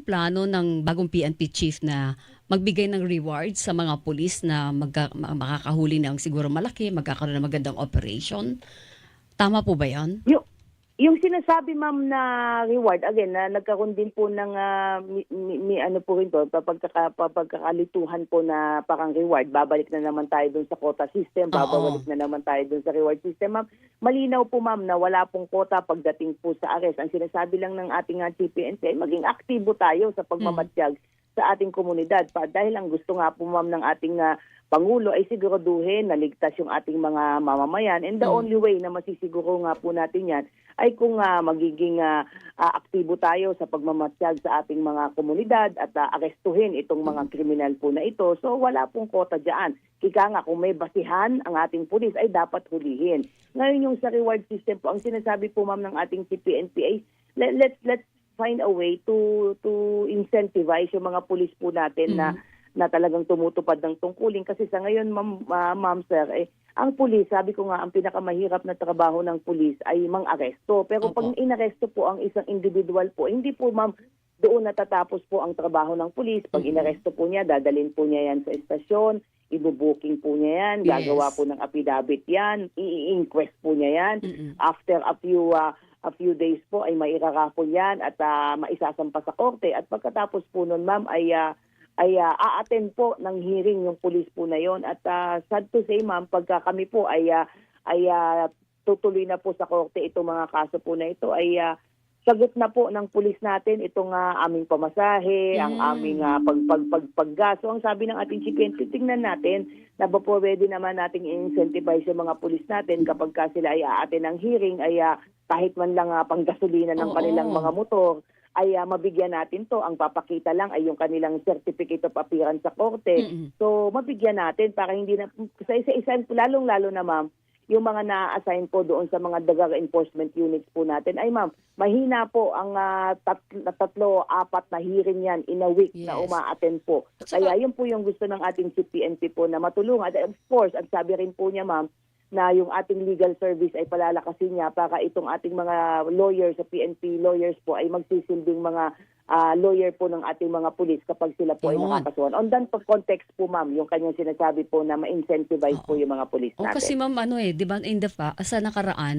plano ng bagong PNP chief na magbigay ng rewards sa mga pulis na magka, ma- makakahuli ng siguro malaki, magkakaroon ng magandang operation. Tama po ba yan? Yung, yung sinasabi ma'am na reward, again, na nagkaroon din po ng ah, mi, mi- mi- ano po rin to, papagkaka, papagkakalituhan po na parang reward, babalik na naman tayo dun sa quota system, babalik na naman tayo dun sa reward system. Ma'am, malinaw po ma'am na wala pong quota pagdating po sa arrest. Ang sinasabi lang ng ating uh, CPNC ay maging aktibo tayo sa pagmamatsyag sa ating komunidad. Pa, dahil ang gusto nga po ma'am ng ating ah, Pangulo ay siguraduhin na ligtas yung ating mga mamamayan. And the Mm. only way na masisiguro nga po natin yan ay kung ah, magiging ah, ah, aktibo tayo sa pagmamatsyag sa ating mga komunidad at ah, arestuhin itong mga kriminal po na ito. So wala pong kota dyan. Kika nga kung may basihan ang ating pulis ay dapat hulihin. Ngayon yung sa reward system po, ang sinasabi po ma'am ng ating CPNP ay let, let's, let's find a way to to incentivize yung mga pulis po natin na na talagang tumutupad ng tungkulin kasi sa ngayon ma'am, ah, ma'am sir eh ang pulis sabi ko nga ang pinakamahirap na trabaho ng pulis ay mang-aresto pero Opo. pag inaresto po ang isang individual po hindi po ma'am doon natatapos po ang trabaho ng pulis pag Mhm. inaresto po niya dadalhin po niya yan sa estasyon ibubuking po niya yan Yes. gagawa po ng affidavit yan i-inquest po niya yan Mm-mm. after a few ah, a few days po ay mairarapon yan at ah, maisasampa sa korte. At pagkatapos po nun ma'am ay ah, ay ah, a-attend po ng hearing yung pulis po na yon at ah, sad to say ma'am pagka kami po ay ah, ay ah, tutuloy na po sa korte itong mga kaso po na ito ay ah, sagot na po ng pulis natin itong ah, aming pamasahe, ang Mm. aming ah, pag, pag, pag, paggas. So ang sabi ng ating CPNP, tingnan natin na ba po pwede naman nating incentivize yung mga pulis natin kapag ka sila ay aatin ng hearing ay ah, kahit man lang ah, panggasolina ng Oo. kanilang mga motor ay ah, mabigyan natin to. Ang papakita lang ay yung kanilang certificate of appearance sa korte. Mm-mm. So, mabigyan natin para hindi na, sa isa-isa, lalong-lalo na ma'am, yung mga na-assign po doon sa mga daga enforcement units po natin, ay ma'am, mahina po ang ah, tat- tatlo, apat na hearing yan in a week na Yes. uma-attend po. At saka- Kaya yun po yung gusto ng ating CPNP po na matulungan. At of course, ang sabi rin po niya ma'am, na yung ating legal service ay palalakasin niya para itong ating mga lawyers sa PNP lawyers po ay magsisilbing mga ah, lawyer po ng ating mga pulis kapag sila po ay Yun. nakakasuhan. On that context po ma'am, yung kanyang sinasabi po na ma-incentivize po yung mga pulis O natin. kasi ma'am ano eh, 'di ba in the fa- sa nakaraan